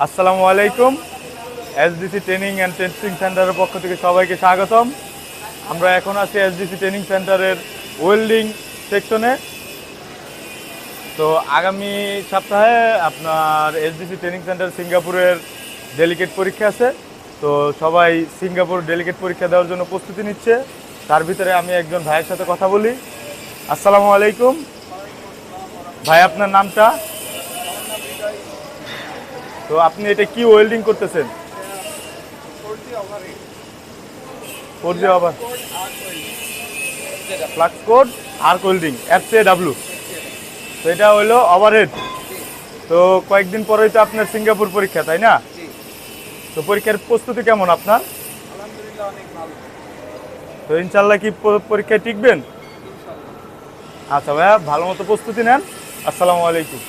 আসসালামু আলাইকুম। SDC training and testing সেন্টারের পক্ষ থেকে সবাইকে স্বাগতম। আমরা এখন আছি এসডিসি ট্রেনিং সেন্টারের ওয়েল্ডিং সেকশনে তো আগামী সপ্তাহে আপনার এসডিসি ট্রেনিং সেন্টার সিঙ্গাপুরের ডেলিগেট পরীক্ষা আছে। তো সবাই সিঙ্গাপুর ডেলিগেট পরীক্ষা দেওয়ার জন্য প্রস্তুতি নিচ্ছে। তার ভিতরে আমি একজন ভাইয়ের সাথে কথা বলি। আসসালামু আলাইকুম। ভাই, আপনার নামটা? তো আপনি এটা কি ওয়েল্ডিং করতেছেন? ফোর জি আবার ফ্লাক্স কোড আর ওয়েল্ডিং এফ সি ডাব্লু তো এটা হলো ওভারহেড তো কয়েকদিন পরেই তো আপনার সিঙ্গাপুর পরীক্ষা তাই না? তো পরীক্ষার প্রস্তুতি কেমন আপনার? ভালো। তো ইনশাল্লাহ কি পরীক্ষায় টিকবেন? আচ্ছা ভাইয়া ভালো মতো প্রস্তুতি নেন। আসসালামু আলাইকুম।